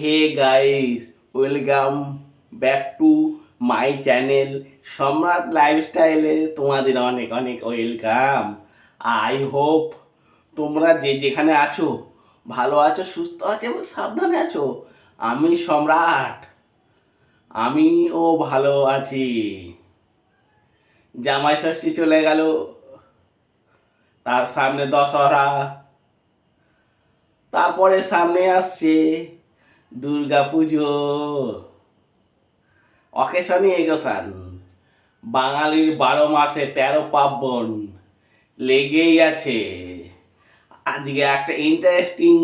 Hey guys welcome back to my channel Samrat লাইফস্টাইলে তোমাদের অনেক অনেক ওয়েলকাম আই হোপ তোমরা যে যেখানে আছো, ভালো আছো, সুস্থ আছো এবং সাবধানে আছো। আমি সম্রাট, আমিও ভালো আছি। জামাই ষষ্ঠী চলে গেল, তার সামনে দশহরা, তারপরে সামনে আসছে দুর্গা পুজো। অকেশনই এগোসান। বাঙালির বারো মাসে তেরো পার্বণ। লেগেই আছে। আজকে একটা ইন্টারেস্টিং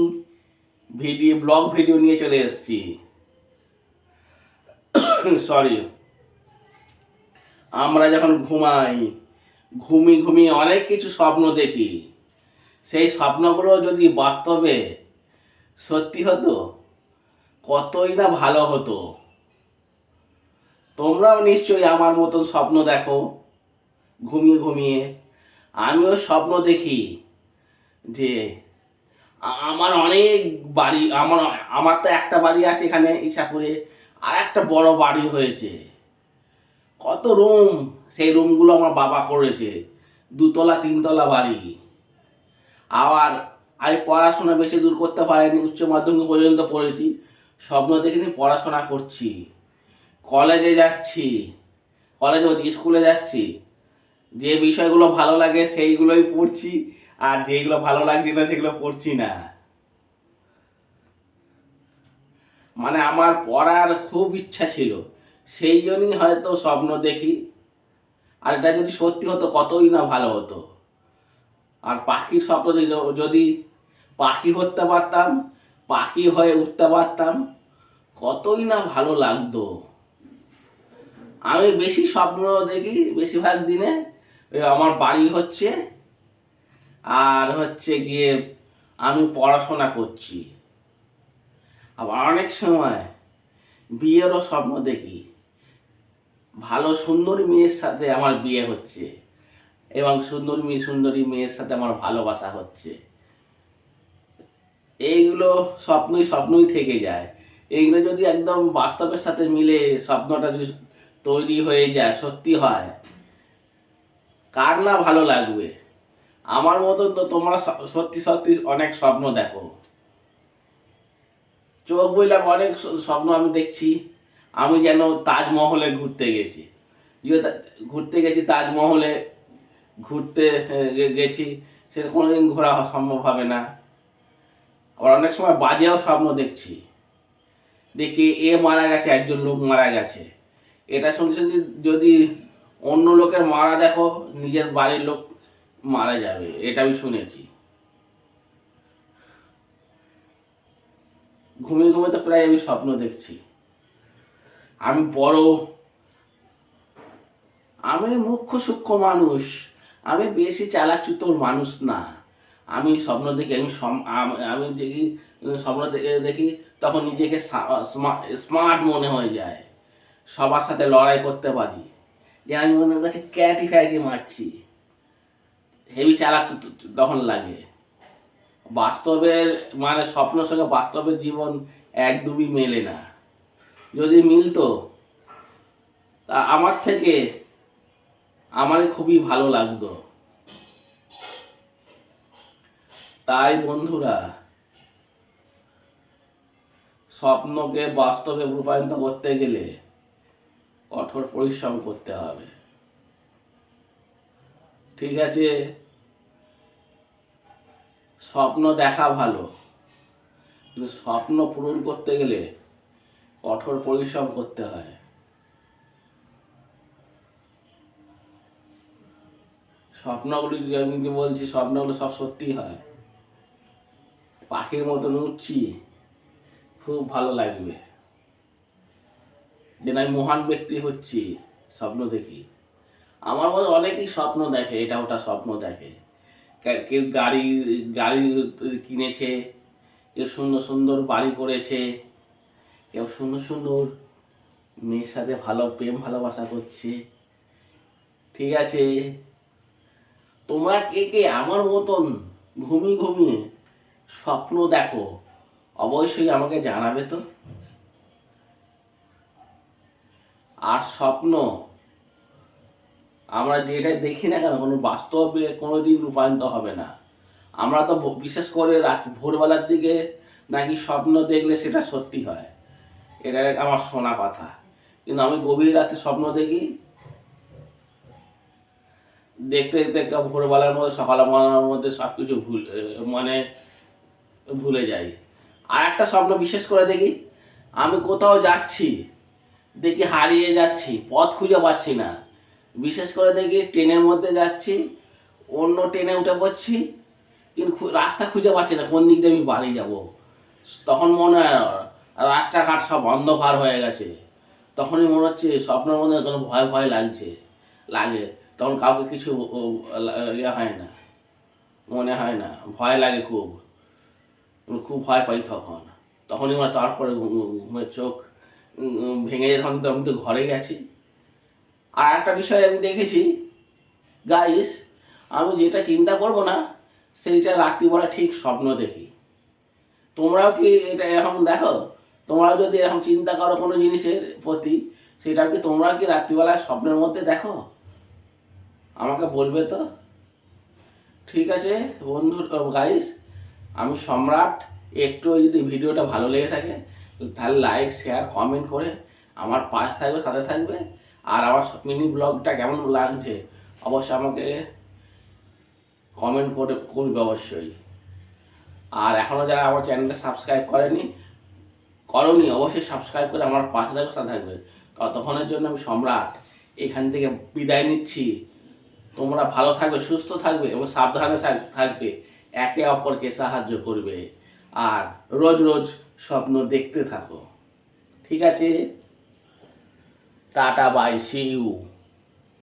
ভিডিও ব্লগ ভিডিও নিয়ে চলে এসেছি। সরি আমরা যখন ঘুমাই, ঘুমি ঘুমিয়ে অনেক কিছু স্বপ্ন দেখি। সেই স্বপ্নগুলো যদি বাস্তবে সত্যি হতো কতই না ভালো হতো। তোমরাও নিশ্চয়ই আমার মতন স্বপ্ন দেখো। ঘুমিয়ে ঘুমিয়ে। আমিও স্বপ্ন দেখি যে আমার অনেক বাড়ি, আমার আমার তো একটা বাড়ি আছে এখানে ইচ্ছাপুরে আর একটা বড় বাড়ি হয়েছে। কত রুম, সেই রুমগুলো আমার বাবা করেছে। দুতলা, তিনতলা বাড়ি। আবার আমি পড়াশোনা বেশি দূর করতে পারিনি, উচ্চ মাধ্যমিক পর্যন্ত পড়েছি। স্বপ্ন দেখিনি পড়াশোনা করছি। কলেজে যাচ্ছি। কলেজে স্কুলে যাচ্ছি। যে বিষয়গুলো ভালো লাগে সেইগুলোই পড়ছি, আর যেগুলো ভালো লাগছে না সেগুলো পড়ছি না। মানে আমার পড়ার খুব ইচ্ছা ছিল, সেই জন্যই হয়তো স্বপ্ন দেখি। আর এটা যদি সত্যি হতো, কতই না ভালো হতো। আর পাখির স্বপ্ন যদি পাখি হতে পারতাম পাখি হয়ে উঠতে পারতাম, কতই না ভালো লাগতো। আমি বেশি স্বপ্ন দেখি বেশিরভাগ দিনে আমার বাড়ি হচ্ছে, আর হচ্ছে গিয়ে আমি পড়াশোনা করছি। আবার অনেক সময় বিয়েরও স্বপ্ন দেখি। ভালো সুন্দরী মেয়ের সাথে আমার বিয়ে হচ্ছে এবং সুন্দরী মেয়ে সুন্দরী মেয়ের সাথে আমার ভালোবাসা হচ্ছে। এইগুলো স্বপ্নই স্বপ্নই থেকে যায়। এইগুলো যদি একদম বাস্তবের সাথে মিলে স্বপ্নটা যদি তৈরি হয়ে যায়, সত্যি হয়, কার না ভালো লাগবে? আমার মতন তো তোমরা সত্যি সত্যি অনেক স্বপ্ন দেখো। চোখ বইলাম অনেক স্বপ্ন আমি দেখছি। আমি যেন তাজমহলে ঘুরতে গেছি। ঘুরতে গেছি, তাজমহলে ঘুরতে গেছি সেটা কোনোদিন ঘোরা সম্ভব হবে না। আবার অনেক সময় বাজেও স্বপ্ন দেখছি। দেখছি এ মারা গেছে, একজন লোক মারা গেছে। এটা শুনছি যদি অন্য লোকের মারা দেখো, নিজের বাড়ির লোক মারা যাবে, এটা আমি শুনেছি। ঘুমিয়ে ঘুমিয়ে তো প্রায় আমি স্বপ্ন দেখছি। আমি বড়, আমি মুখ্য সূক্ষ্ম মানুষ, আমি বেশি চালাক চুতোর মানুষ না। আমি স্বপ্ন দেখি, আমি আমি দেখি, স্বপ্ন দেখি তখন নিজেকে স্মার্ট মনে হয়ে যায়। সবার সাথে লড়াই করতে পারি। যে আমি মনে করছি ক্যাটি ফ্যাটি মারছি। হেভি চালাক তখন লাগে। বাস্তবের মানে স্বপ্নের সঙ্গে বাস্তবের জীবন এক দুবি মেলে না। যদি মিলতো, তা আমার থেকে আমারই খুবই ভালো লাগতো। তাই বন্ধুরা, স্বপ্নকে বাস্তবে রূপায়িত করতে গেলে কঠোর পরিশ্রম করতে হবে। ঠিক আছে? স্বপ্ন দেখা ভালো, কিন্তু স্বপ্ন পূরণ করতে গেলে কঠোর পরিশ্রম করতে হয়। স্বপ্নগুলি আমি বলছি? স্বপ্নগুলো সব সত্যি হয়। পাখির মতন উঠছি, খুব ভালো লাগবে। যেন আমি মহান ব্যক্তি হচ্ছি, স্বপ্ন দেখি। আমার মতো অনেকেই স্বপ্ন দেখে, এটা ওটা স্বপ্ন দেখে। কেউ গাড়ি গাড়ি কিনেছে, কেউ সুন্দর সুন্দর বাড়ি করেছে, কেউ সুন্দর সুন্দর মেয়ের সাথে ভালো প্রেম, ভালোবাসা করছে। ঠিক আছে? তোমরা কে কে আমার মতন ঘুমিয়ে ঘুমিয়ে স্বপ্ন দেখো। অবশ্যই আমাকে জানাবে তো। আর স্বপ্ন, আমরা যেটা দেখি না কেন, কোনো বাস্তবে কোনো দিন রূপান্তর হবে না। আমরা তো বিশেষ করে রাত, ভোরবেলার দিকে নাকি স্বপ্ন দেখলে সেটা সত্যি হয়। এটা আমার শোনা কথা। কিন্তু আমি গভীর রাতে স্বপ্ন দেখি। দেখতে দেখতে ভোরবেলার মধ্যে সকালবেলার মধ্যে সব কিছু ভুল মানে ভুলে যাই। আর একটা স্বপ্ন বিশেষ করে দেখি, আমি কোথাও যাচ্ছি, দেখি হারিয়ে যাচ্ছি, পথ খুঁজে পাচ্ছি না। বিশেষ করে দেখি ট্রেনের মধ্যে যাচ্ছি, অন্য ট্রেনে উঠে পড়ছি, কিন্তু রাস্তা খুঁজে পাচ্ছি না, কোন দিক দিয়ে আমি বাড়ি যাব। তখন মনে হয়, রাস্তাঘাট সব অন্ধকার হয়ে গেছে। তখনই মনে হচ্ছে স্বপ্নের মধ্যে কোনো ভয় ভয় লাগছে, লাগে। তখন কাউকে কিছু ইয়ে হয় না, মনে হয় না, ভয় লাগে খুব। খুব ভয় পাই তখন। তখনই আমার তারপরে ঘুমের চোখ ভেঙে যখন তো আমি তো ঘরে গেছি। আর একটা বিষয় আমি দেখেছি গাইস আমি যেটা চিন্তা করব না, সেইটা রাত্রিবেলা ঠিক স্বপ্ন দেখি। তোমরাও কি এটা এরকম দেখো? তোমরাও যদি এরকম চিন্তা করো কোনো জিনিসের প্রতি সেটা কি তোমরাও কি রাত্রিবেলা স্বপ্নের মধ্যে দেখো? আমাকে বলবে তো? ঠিক আছে বন্ধু গাইস আমি সম্রাট, একটু যদি ভিডিওটা ভালো লেগে থাকে, তাহলে লাইক শেয়ার কমেন্ট করে আমার পাশে থাকবে, সাথে থাকবে। আর আমার মিনি ব্লগটা কেমন লাগছে, অবশ্যই আমাকে কমেন্ট করে করবে অবশ্যই। আর এখনও যারা আমার চ্যানেলটা সাবস্ক্রাইব করেনি, করনি, অবশ্যই সাবস্ক্রাইব করে আমার পাশে থাকবে, সাথে থাকবে। ততক্ষণের জন্য আমি সম্রাট, এখান থেকে বিদায় নিচ্ছি। তোমরা ভালো থাকবে, সুস্থ থাকবে এবং সাবধানে থাক- থাকবে। একে অপরকে সাহায্য করবে আর রোজ রোজ স্বপ্ন দেখতে থাকো। ঠিক আছে? Tata, by C you